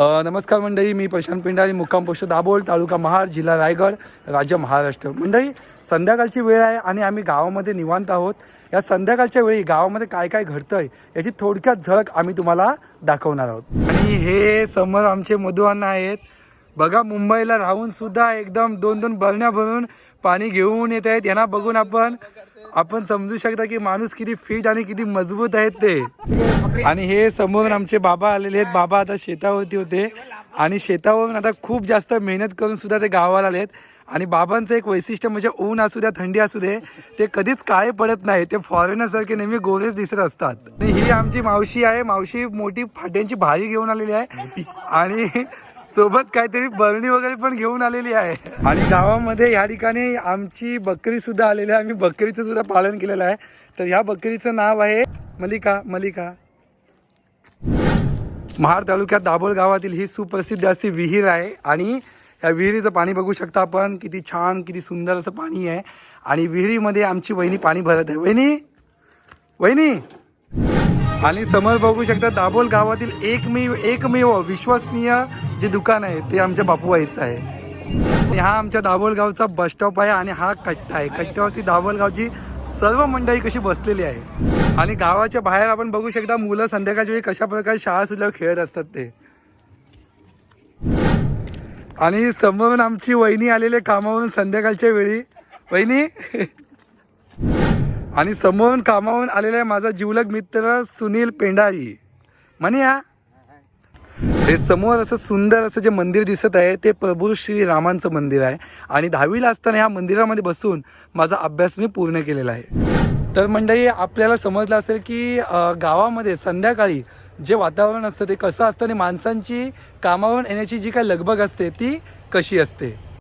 नमस्कार मंडळी मी प्रशांत पिंडारी मुक्काम पोस्ट दाबोल तालुका महाड जिल्हा रायगड राज्य महाराष्ट्र. मंडळी संध्याकाळची वेळ आहे आणि आम्ही गावामध्ये निवांत आहोत. या संध्याकाळच्या वेळी गावामध्ये काय काय घडतंय याची थोडक्यात झळक आम्ही तुम्हाला दाखवणार आहोत. आणि हे समोर आमचे मधुअण्णा आहेत. बघा मुंबईला राहून सुद्धा एकदम दोन दोन बरण्या भरून पाणी घेऊन येत आहेत. यांना बघून आपण आपण समजू शकता की माणूस किती फिट आणि किती मजबूत आहेत ते. आणि हे समोर आमचे बाबा आलेले आहेत. बाबा आता शेतावरती होते. आणि शेतावरून आता खूप जास्त मेहनत करून सुद्धा ते गावाला आलेत. आणि बाबांचं एक वैशिष्ट्य म्हणजे ऊन असू द्या थंडी असू दे ते कधीच काळे पडत नाही. ते फॉरेनर सारखे नेहमी गोरेच दिसत असतात. आणि ही आमची मावशी आहे. मावशी मोठी फाट्यांची भाजी घेऊन आलेली आहे. आणि सोबत काहीतरी बरणी वगैरे पण घेऊन आलेली आहे. आणि गावामध्ये या ठिकाणी आमची बकरी सुद्धा आलेली आहे. आम्ही बकरीचं सुद्धा पालन केलेलं आहे. तर ह्या बकरीचं नाव आहे मलिका मलिका. महाड तालुक्यात दाभोळ गावातील ही सुप्रसिद्ध अशी विहीर आहे. आणि या विहिरीचं पाणी बघू शकता आपण. किती छान किती सुंदर असं पाणी आहे. आणि विहिरीमध्ये आमची वहिनी पाणी भरत आहे. वहिनी? वहिनी? आणि समोर बघू शकता दाभोल गावातील एकमेव एकमेव विश्वसनीय जे दुकान आहे ते आमच्या बापूबाईचं आहे. आणि हा आमच्या दाभोल गावचा बस स्टॉप आहे आणि हा कट्टा आहे. कट्ट्यावरती दाभोल गावची सर्व मंडळी कशी बसलेली आहे. आणि गावाच्या बाहेर आपण बघू शकता मुलं संध्याकाळच्या वेळी कशा प्रकारे शाळा सुटल्यावर खेळत असतात ते. आणि समोरून आमची वहिनी आलेले कामावरून संध्याकाळच्या वेळी. वहिनी? आणि समोरून कामावून आलेला माझा जिवलग मित्र सुनील पेंढारी. म्हणे हे. समोर असं सुंदर असं जे मंदिर दिसत आहे ते प्रभू श्री रामांचं मंदिर आहे. आणि दहावीला असताना ह्या मंदिरामध्ये बसून माझा अभ्यास मी पूर्ण केलेला आहे. तर मंडळी आपल्याला समजलं असेल की गावामध्ये संध्याकाळी जे वातावरण असतं ते कसं असतं आणि माणसांची कामावरून येण्याची जी काही लगबग असते ती कशी असते?